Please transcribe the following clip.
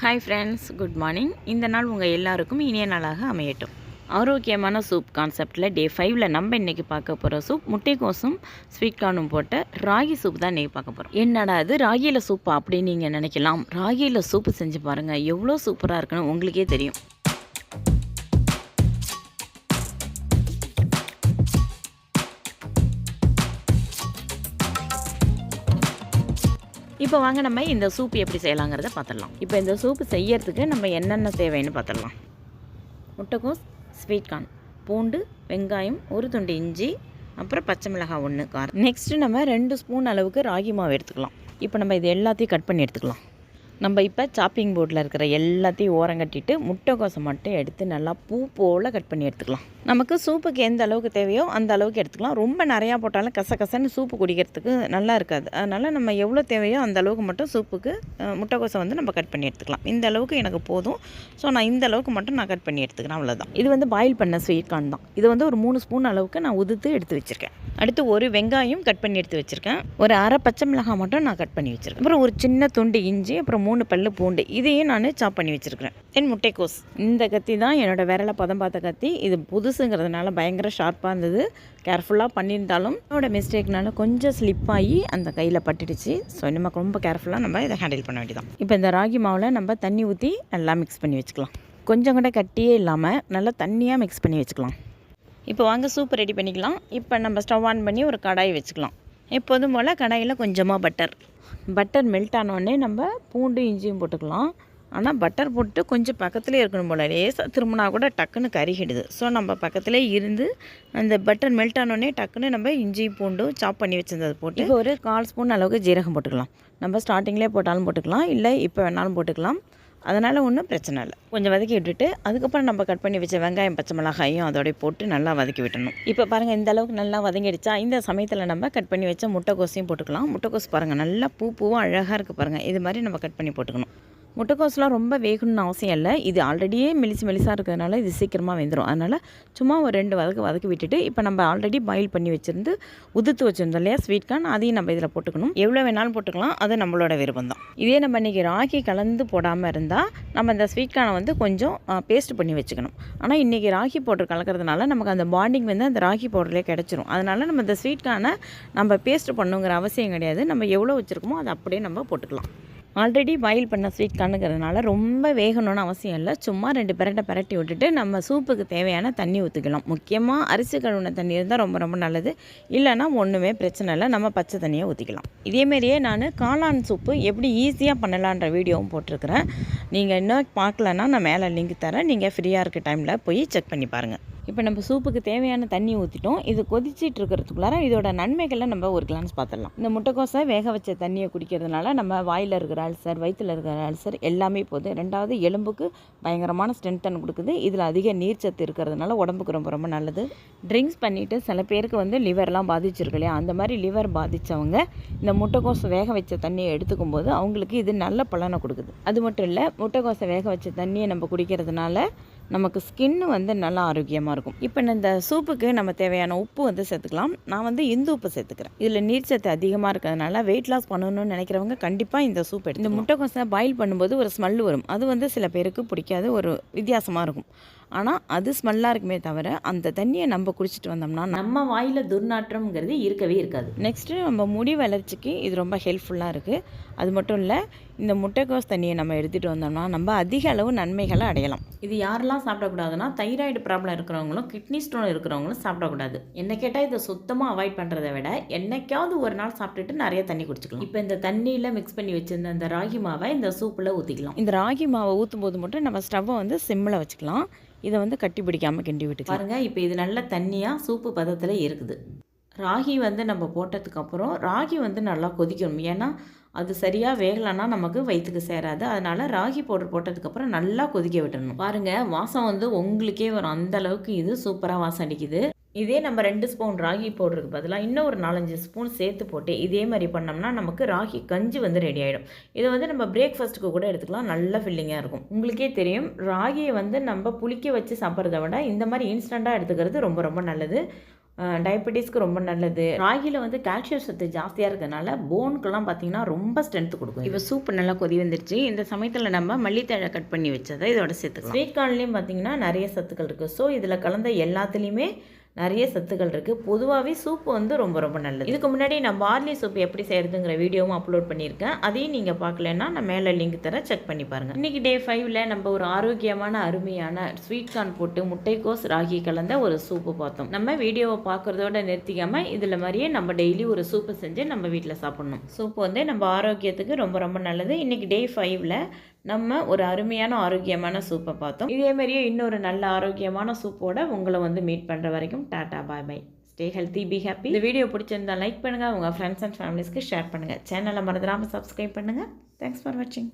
Hi friends good morning இந்த நாள் உங்கள் எல்லாருக்கும் இனிய நாளாக அமையட்டும். ஆரோக்கியமான சூப் கான்செப்டில் டே ஃபைவ்ல நம்ம இன்றைக்கி பார்க்க போகிற சூப் முட்டைக்கோசும் ஸ்வீட் கார்னும் போட்ட ராகி சூப் தான் இன்றைக்கி பார்க்க போகிறோம் என்னடா அது ராகியில் சூப்பா அப்படின்னு நீங்கள் நினைக்கலாம். ராகியில் சூப்பு செஞ்சு பாருங்கள் எவ்வளோ சூப்பராக இருக்குன்னு உங்களுக்கே தெரியும். இப்போ வாங்க நம்ம இந்த சூப் எப்படி செய்யலாங்கிறத பார்த்துடலாம். இப்போ இந்த சூப்பு செய்யறதுக்கு நம்ம என்னென்ன தேவைன்னு பார்த்துடலாம். முட்டைக்கோஸ் ஸ்வீட் கார்ன் பூண்டு வெங்காயம் ஒரு துண்டு இஞ்சி அப்புறம் பச்சை மிளகாய் ஒன்று காரம். நெக்ஸ்ட்டு நம்ம ரெண்டு ஸ்பூன் அளவுக்கு ராகி மாவு எடுத்துக்கலாம். இப்போ நம்ம இது எல்லாத்தையும் கட் பண்ணி எடுத்துக்கலாம். நம்ம இப்போ சாப்பிங் போர்டில் இருக்கிற எல்லாத்தையும் ஓரம் கட்டிட்டு முட்டைக்கோசை மட்டும் எடுத்து நல்லா பூ போல் கட் பண்ணி எடுத்துக்கலாம். நமக்கு சூப்புக்கு எந்த அளவுக்கு தேவையோ அந்த அளவுக்கு எடுத்துக்கலாம். ரொம்ப நிறையா போட்டாலும் கச கசன்னு சூப்பு குடிக்கிறதுக்கு நல்லா இருக்காது. அதனால் நம்ம எவ்வளோ தேவையோ அந்த அளவுக்கு மட்டும் சூப்புக்கு முட்டைக்கோசை வந்து நம்ம கட் பண்ணி எடுத்துக்கலாம். இந்த அளவுக்கு எனக்கு போதும். ஸோ நான் இந்த அளவுக்கு மட்டும் நான் கட் பண்ணி எடுத்துக்கிறேன். அவ்வளோதான் இது வந்து பாயில் பண்ண ஸ்வீட் கார்ன் தான். இது வந்து ஒரு மூணு ஸ்பூன் அளவுக்கு நான் உதுத்து எடுத்து வச்சுருக்கேன். அடுத்து ஒரு வெங்காயம் கட் பண்ணி எடுத்து வச்சுருக்கேன். ஒரு அரை பச்சை மிளகாய் மட்டும் நான் கட் பண்ணி வச்சுருக்கேன். அப்புறம் ஒரு சின்ன துண்டு இஞ்சி அப்புறம் மூணு பல்லு பூண்டு இதையும் நான் சாப் பண்ணி வச்சுருக்கிறேன். தென் முட்டைக்கோஸ். இந்த கத்தி தான் என்னோடய விரலை பதம் பார்த்த கத்தி. இது புதுசுங்கிறதுனால பயங்கர ஷார்ப்பாக இருந்தது. கேர்ஃபுல்லாக பண்ணியிருந்தாலும் என்னோடய மிஸ்டேக்னால கொஞ்சம் ஸ்லிப் ஆகி அந்த கையில் பட்டுடுச்சு. ஸோ நமக்கு ரொம்ப கேர்ஃபுல்லாக நம்ம இதை ஹேண்டில் பண்ண வேண்டியதான் இப்போ இந்த ராகி மாவில் நம்ம தண்ணி ஊற்றி நல்லா மிக்ஸ் பண்ணி வச்சுக்கலாம். கொஞ்சம் கூட கட்டியே இல்லாமல் நல்லா தண்ணியாக மிக்ஸ் பண்ணி வச்சுக்கலாம். இப்போ வாங்க சூப் ரெடி பண்ணிக்கலாம். இப்போ நம்ம ஸ்டவ் ஆன் பண்ணி ஒரு கடாய் வச்சுக்கலாம். எப்போதும் போல் கடாயில் கொஞ்சமாக பட்டர் பட்டர் மெல்ட் ஆனோடனே நம்ம பூண்டு இஞ்சியும் போட்டுக்கலாம். ஆனால் பட்டர் போட்டு கொஞ்சம் பக்கத்துலேயே இருக்கணும் போல். லேசாக திரும்பினா கூட டக்குன்னு கருகிடுது. ஸோ நம்ம பக்கத்துலேயே இருந்து அந்த பட்டர் மெல்ட் ஆனோடனே டக்குன்னு நம்ம இஞ்சி பூண்டும் சாப் பண்ணி வச்சுருந்தது போட்டு இப்போ ஒரு கால் ஸ்பூன் அளவுக்கு ஜீரகம் போட்டுக்கலாம். நம்ம ஸ்டார்டிங்லேயே போட்டாலும் போட்டுக்கலாம். இல்லை இப்போ வேணாலும் போட்டுக்கலாம். அதனால் ஒன்றும் பிரச்சனை இல்லை. கொஞ்சம் வதக்கி விட்டுட்டு அதுக்கப்புறம் நம்ம கட் பண்ணி வச்ச வெங்காயம் பச்சை மிளகாயும் அதோட போட்டு நல்லா வதக்கி விட்டணும். இப்போ பாருங்கள் இந்த அளவுக்கு நல்லா வதங்கிடுச்சா? இந்த சமயத்தில் நம்ம கட் பண்ணி வச்ச முட்டைக்கோசையும் போட்டுக்கலாம். முட்டைக்கோஸ் பாருங்கள் நல்லா பூ பூவும் அழகாக இருக்குது பாருங்கள் இது மாதிரி நம்ம கட் பண்ணி போட்டுக்கணும். முட்டைக்கோஸ்லாம் ரொம்ப வேகணும்னு அவசியம் இல்லை. இது ஆல்ரெடியே மெலிசு மெலிசாக இருக்கிறதுனால இது சீக்கிரமாக வெந்துடும் அதனால் சும்மா ஒரு ரெண்டு வதக்கு வதக்கி விட்டுட்டு இப்போ நம்ம ஆல்ரெடி பாயில் பண்ணி வச்சுருந்து உதுத்து வச்சுருந்தோம் இல்லையா ஸ்வீட் கார்ன் அதையும் நம்ம இதில் போட்டுக்கணும். எவ்வளோ வேணாலும் போட்டுக்கலாம். அது நம்மளோட விருப்பம் தான். இதே நம்ம இன்றைக்கி ராகி கலந்து போடாமல் இருந்தால் நம்ம இந்த ஸ்வீட் கார்னை வந்து கொஞ்சம் பேஸ்ட் பண்ணி வச்சுக்கணும். ஆனால் இன்றைக்கி ராகி பவுடர் கலக்கிறதுனால நமக்கு அந்த பாண்டிங் வந்து அந்த ராகி பவுடர்லேயே கிடச்சிரும். அதனால் நம்ம இந்த ஸ்வீட் கார்னை நம்ம பேஸ்ட் பண்ணுங்கிற அவசியம் கிடையாது. நம்ம எவ்வளோ வச்சுருக்கோமோ அதை அப்படியே நம்ம போட்டுக்கலாம். ஆல்ரெடி பாயில் பண்ண ஸ்வீட் கார்னுங்கிறதுனால ரொம்ப வேகணும்னு அவசியம் இல்லை. சும்மா ரெண்டு பிரட்டை பெரட்டி விட்டுட்டு நம்ம சூப்புக்கு தேவையான தண்ணி ஊற்றிக்கலாம் முக்கியமாக அரிசி கழுவுன தண்ணி இருந்தால் ரொம்ப ரொம்ப நல்லது. இல்லைன்னா ஒன்றுமே பிரச்சனை இல்லை. நம்ம பச்சை தண்ணியை ஊற்றிக்கலாம் இதேமாரியே நான் காளான் சூப்பு எப்படி ஈஸியாக பண்ணலான்ற வீடியோவும் போட்டிருக்கிறேன். நீங்கள் இன்னும் பார்க்கலன்னா நான் மேலே லிங்க் தரேன். நீங்கள் ஃப்ரீயாக இருக்க டைமில் போய் செக் பண்ணி பாருங்கள் இப்போ நம்ம சூப்புக்கு தேவையான தண்ணி ஊற்றிட்டோம் இது கொதிச்சிட்டு இருக்கிறதுக்குள்ளார இதோட நன்மைகளை நம்ம ஒரு கிளான்ஸ் பார்த்துடலாம் இந்த முட்டைக்கோசை வேக வச்ச தண்ணியை குடிக்கிறதுனால நம்ம வாயில் இருக்கிற அல்சர் வயிற்றில் இருக்கிற அல்சர் எல்லாமே போகுது ரெண்டாவது எலும்புக்கு பயங்கரமான ஸ்ட்ரென்த்தன் கொடுக்குது. இதில் அதிக நீர்ச்சத்து இருக்கிறதுனால உடம்புக்கு ரொம்ப ரொம்ப நல்லது. ட்ரிங்க்ஸ் பண்ணிவிட்டு சில பேருக்கு வந்து லிவர்லாம் பாதிச்சிருக்கு இல்லையா? அந்த மாதிரி லிவர் பாதித்தவங்க இந்த முட்டைக்கோசை வேக வச்ச தண்ணியை எடுத்துக்கும் போது அவங்களுக்கு இது நல்ல பலனை கொடுக்குது. அது மட்டும் இல்லை முட்டைக்கோசை வேக வச்ச தண்ணியை நம்ம குடிக்கிறதுனால நமக்கு ஸ்கின் வந்து நல்லா ஆரோக்கியமாக இருக்கும். இப்போ இந்த சூப்புக்கு நம்ம தேவையான உப்பு வந்து சேர்த்துக்கலாம். நான் வந்து இந்து உப்பு சேர்த்துக்கிறேன். இதில் நீர்ச்சத்து அதிகமாக இருக்கிறதுனால வெயிட் லாஸ் பண்ணணும்னு நினைக்கிறவங்க கண்டிப்பாக இந்த சூப் எடுத்து இந்த முட்டைக்கோசை பாயில் பண்ணும்போது ஒரு ஸ்மெல் வரும். அது வந்து சில பேருக்கு பிடிக்காது ஒரு வித்தியாசமாக இருக்கும். ஆனால் அது ஸ்மெல்லாக இருக்குமே தவிர அந்த தண்ணியை நம்ம குடிச்சிட்டு வந்தோம்னா நம்ம வாயில் துர்நாற்றம்ங்கிறது இருக்கவே இருக்காது. நெக்ஸ்ட்டு நம்ம முடி வளர்ச்சிக்கு இது ரொம்ப ஹெல்ப்ஃபுல்லாக இருக்குது அது மட்டும் இல்லை இந்த முட்டைக்கோஸ் தண்ணியை நம்ம எடுத்துகிட்டு வந்தோம்னா நம்ம அதிக அளவு நன்மைகளை அடையலாம். இது யாரெல்லாம் சாப்பிடக்கூடாதுன்னா தைராய்டு ப்ராப்ளம் இருக்கிறவங்களும் கிட்னி ஸ்டோன் இருக்கிறவங்களும் சாப்பிடக்கூடாது. என்ன கேட்டால் இதை சுத்தமாக அவாய்ட் பண்ணுறதை விட என்னைக்காவது ஒரு நாள் சாப்பிட்டுட்டு நிறைய தண்ணி குடிச்சிக்கலாம். இப்போ இந்த தண்ணியில் மிக்ஸ் பண்ணி வச்சிருந்த இந்த ராகி மாவை இந்த சூப்பில் ஊற்றிக்கலாம் இந்த ராகி மாவை ஊற்றும் போது மட்டும் நம்ம ஸ்டவ்வை வந்து சிம்மில் வச்சுக்கலாம். இதை வந்து கட்டி பிடிக்காமல் கிண்டி விட்டு பாருங்கள் இப்போ இது நல்ல தண்ணியாக சூப்பு பதத்தில் இருக்குது. ராகி வந்து நம்ம போட்டதுக்கப்புறம் ராகி வந்து நல்லா கொதிக்கணும். ஏன்னா அது சரியாக வேகலைன்னா நமக்கு வயிற்றுக்கு சேராது. அதனால் ராகி பவுடர் போட்டதுக்கப்புறம் நல்லா கொதிக்க விட்டுறணும். பாருங்கள் வாசம் வந்து உங்களுக்கே வரும். அந்த அளவுக்கு இது சூப்பராக வாசம் அடிக்குது. இதே நம்ம ரெண்டு ஸ்பூன் ராகி பவுடருக்கு பதிலாக இன்னும் ஒரு நாலஞ்சு ஸ்பூன் சேர்த்து போட்டு இதே மாதிரி பண்ணோம்னா நமக்கு ராகி கஞ்சி வந்து ரெடி ஆகிடும் இதை வந்து நம்ம பிரேக்ஃபாஸ்ட்டுக்கு கூட எடுத்துக்கலாம். நல்ல ஃபில்லிங்காக இருக்கும். உங்களுக்கே தெரியும் ராகியை வந்து நம்ம புளிக்க வச்சு சாப்பிட்றத விட இந்த மாதிரி இன்ஸ்டண்ட்டாக எடுத்துக்கிறது ரொம்ப ரொம்ப நல்லது. டயபெட்டிஸ்க்கு ரொம்ப நல்லது. ராகியில் வந்து கால்சியம் சத்து ஜாஸ்தியாக இருக்கிறதுனால போனுக்கெல்லாம் பார்த்தீங்கன்னா ரொம்ப ஸ்ட்ரென்த் கொடுக்கும் இப்போ சூப் நல்லா கொதி வந்துருச்சு. இந்த சமயத்தில் நம்ம மல்லித்தழை கட் பண்ணி வச்சதை இதோட சேர்த்துக்கலாம். ஸ்வீட் கார்ன்லேயும் பார்த்தீங்கன்னா நிறைய சத்துக்கள் இருக்குது ஸோ இதில் கலந்த எல்லாத்துலேயுமே நிறைய சத்துக்கள் இருக்குது பொதுவாகவே சூப்பு வந்து ரொம்ப ரொம்ப நல்லது. இதுக்கு முன்னாடி நான் பார்லி சூப் எப்படி செய்கிறதுங்கிற வீடியோவும் அப்லோட் பண்ணியிருக்கேன். அதையும் நீங்கள் பார்க்கலன்னா நான் மேலே லிங்க் தர செக் பண்ணி பாருங்கள் இன்றைக்கி டே ஃபைவ்ல நம்ம ஒரு ஆரோக்கியமான அருமையான ஸ்வீட் கார்ன் போட்டு முட்டைக்கோஸ் ராகி கலந்த ஒரு சூப்பு பார்த்தோம். நம்ம வீடியோவை பார்க்குறதோட நிறுத்திக்காமல் இதில் மாதிரியே நம்ம டெய்லி ஒரு சூப்பு செஞ்சு நம்ம வீட்டில் சாப்பிட்ணும். சூப்பு வந்து நம்ம ஆரோக்கியத்துக்கு ரொம்ப ரொம்ப நல்லது. இன்றைக்கி டே ஃபைவ்ல நம்ம ஒரு அருமையான ஆரோக்கியமான சூப்பை பார்த்தோம். இதே மாதிரியே இன்னொரு நல்ல ஆரோக்கியமான சூப்போட உங்களை வந்து மீட் பண்ணுற வரைக்கும் tata bye bye stay healthy be happy இந்த வீடியோ பிடிச்சிருந்தா லைக் பண்ணுங்கள் உங்கள் ஃப்ரெண்ட்ஸ் அண்ட் ஃபேமிலிஸ்க்கு ஷேர் பண்ணுங்கள் சேனலை மறந்துடாமல் சப்ஸ்கிரைப் பண்ணுங்கள் தேங்க்ஸ் ஃபார் வாட்சிங்